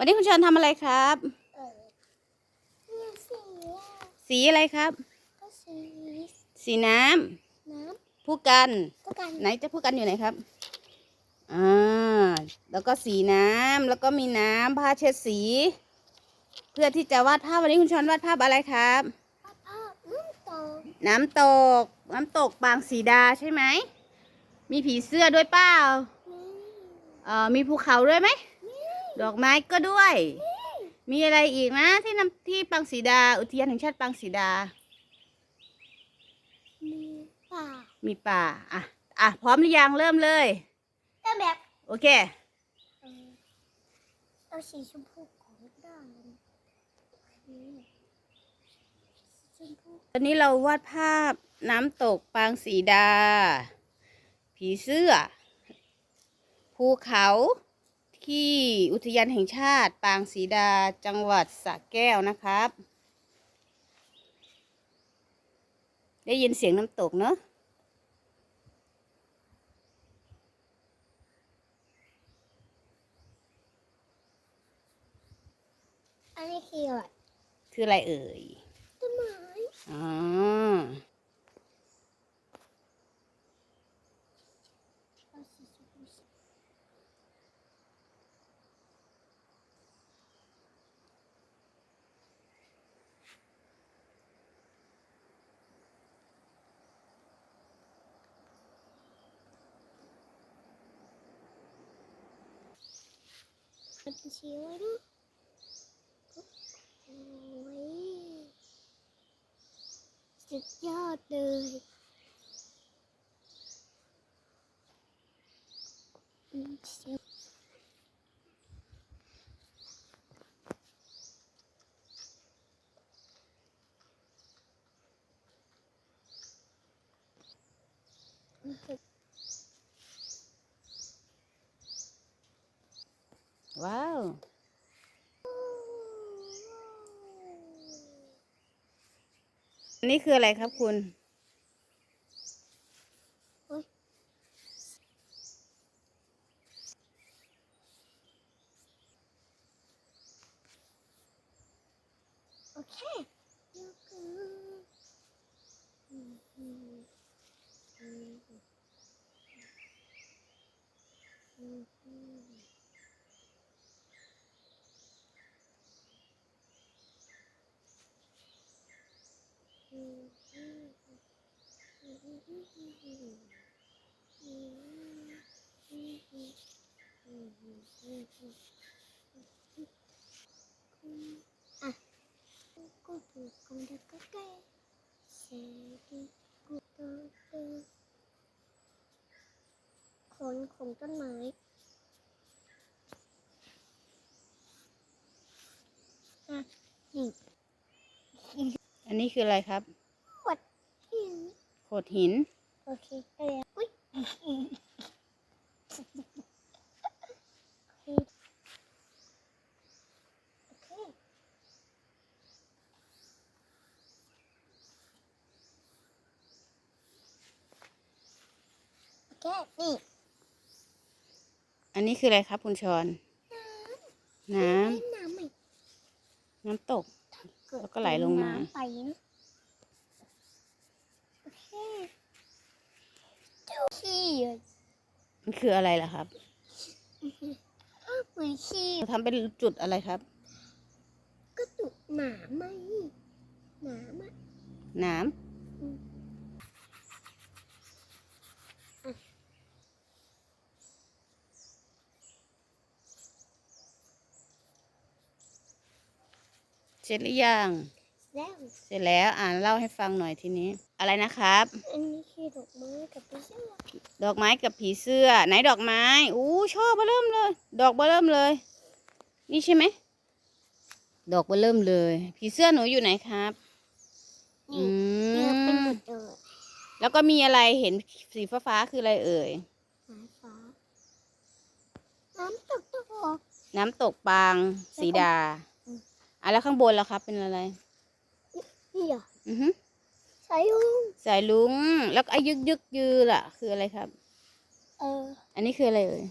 วันนี้คุณชอนทำอะไรครับเออเนี่ยสีอะสีอะไรครับ ก็สีสีน้ำน้ผู้กันำก็กันไหนจะผู้กันอยู่ไหนครับ อ่า แล้วก็สีน้ำแล้วก็มีน้ำผ้าเช็ดสี เพื่อที่จะวาดภาพวันนี้คุณชอนวาดภาพอะไรครับภาพภาพน้ำตกน้ำตก น้ำตกบางสีดาใช่ไหม มีผีเสื้อด้วยเปล่านี่เอ่อมีภูเขาด้วยไหมนี่ ดอกไม้ก็ด้วยนี่มีอะไรอีกนะ ที่น้ำที่ปังสีดา อุทยานแห่งชาติปังสีดา มีป่า มีป่า อะ อะ พร้อมหรือยังเริ่มเลยแต่แบบ โอเค เออเอาสีชมพูของได้เลยนี่สีชมพูตอนนี้เราวาดภาพน้ำตกปางสีดา ผีเสื้อ ภูเขา ที่อุทยานแห่งชาติ ปางสีดาจังหวัดสระแก้วนะครับ ได้ยินเสียงน้ำตกเนอะอันนี้คืออะไรคืออะไรเอ่ยต้นไม้อ๋อ เอาสีชมพูสี มันเป็น สีอะไรนะโอ้ยสุดยอดเลยอืมเสีย อันนี้คืออะไรครับคุณ โอเคอืม สียดีกูโตเจอขนของต้นไม้อะนี่อันนี้คืออะไรครับ โขดหิน โอเคได้แล้วอุ้ยโอเคโอเคนี่อันนี้คืออะไรครับคุณชอนน้เล่นน้ำไหมำน้ำตกเกิดแล้วก็ไหลลงมา น้ำไปนะโอเคดู ขี้อะมันคืออะไรล่ะครับอ้าวเหมือนขี้เราทำเป็นจุดอะไรครับ ก็ตุกหมาไหมหมาไหมน้อืมอะำเสร็จหรือยังแล้วเสร็จแล้ว อ่านเล่าให้ฟังหน่อยทีนี้ อะไรนะครับ อันนี้คือดอกไม้กับพี่เสื้อ ดอกไม้กับผีเสื้อ ไหนดอกไม้ อู้ชอบเบอเริ่มเลย ดอกเบอเริ่มเลย นี่ใช่ไหม ดอกเบอเริ่มเลย ผีเสื้อหนูอยู่ไหนครับ อืนี่เนี่ยเป็นหมมดเลยแล้วก็มีอะไรเห็นสีฟ้าๆคืออะไรเอ่ยหมาฟ้าน้ำตกตกน้ำตกปางสีดาอืมอะแล้วข้างบนล่ะครับ เป็นอะไรนี่เหรออือฮึ สายลุงสายลุง แล้วก็ไอ้ยึกยึกยือล่ะ คืออะไรครับ เออ อันนี้คืออะไรเอ่ย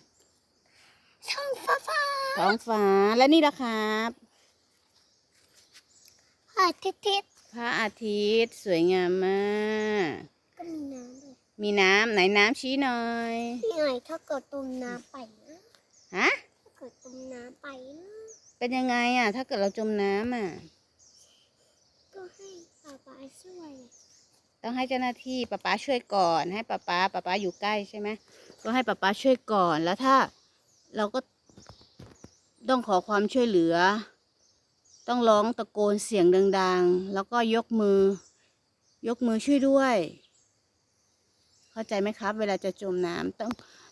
ช่องฟ้าฟ้าท้องฟ้าและนี่ละครับพระอาทิตย์พระอาทิตย์สวยงามมากก็มีน้ำด้วยมีน้ำไหนน้ำชี้หน่อยนี่ไงถ้าเกิดต้มน้ำไปนะฮะถ้าเกิดต้มน้ำไปนะเป็นยังไงอะ ถ้าเกิดเราจมน้ำอะ ก็ให้ป๊าป๊าช่วย ต้องให้เจ้าหน้าที่ป้าป๊าช่วยก่อน ให้ป้าป๊าป้าป๊าอยู่ใกล้ใช่ไหมก็ให้ป้าป๊าช่วยก่อนแล้วถ้าเราก็ต้องขอความช่วยเหลือ ต้องร้องตะโกนเสียงดัง ๆ แล้วก็ยกมือ ยกมือช่วยด้วย เข้าใจไหมครับ เวลาจะจมน้ำต้อง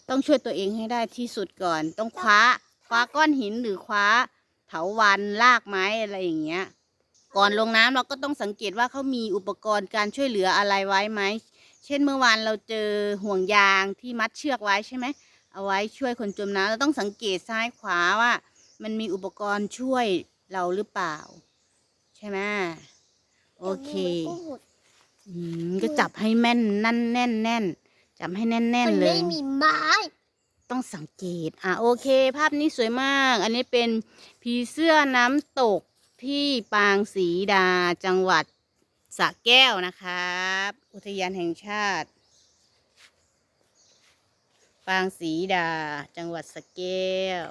ต้องช่วยตัวเองให้ได้ที่สุดก่อน ต้องคว้าคว้าก้อนหินหรือคว้าเถาวันรากไม้อะไรอย่างเงี้ย ก่อนลงน้ำเราก็ต้องสังเกตว่าเขามีอุปกรณ์การช่วยเหลืออะไรไว้ไหม เช่นเมื่อวานเราเจอห่วงยางที่มัดเชือกไว้ใช่ไหม เอาไว้ช่วยคนจมน้ำเราต้องสังเกตซ้ายขวาว่า มันมีอุปกรณ์ช่วยเราหรือเปล่า ใช่ไหมโอเคแต่มือมันก็หดอืมก็จับให้แม่นนั่นแน่นแน่นจับให้แน่นแน่นมันเลไม่ยมีไม้ต้องสังเกต อะโอเค ภาพนี้สวยมาก อันนี้เป็นผีเสื้อน้ำตก ที่ปางศรีดาจังหวัดสระแก้วนะครับ อุทยานแห่งชาติ ปางศรีดาจังหวัดสระแก้ว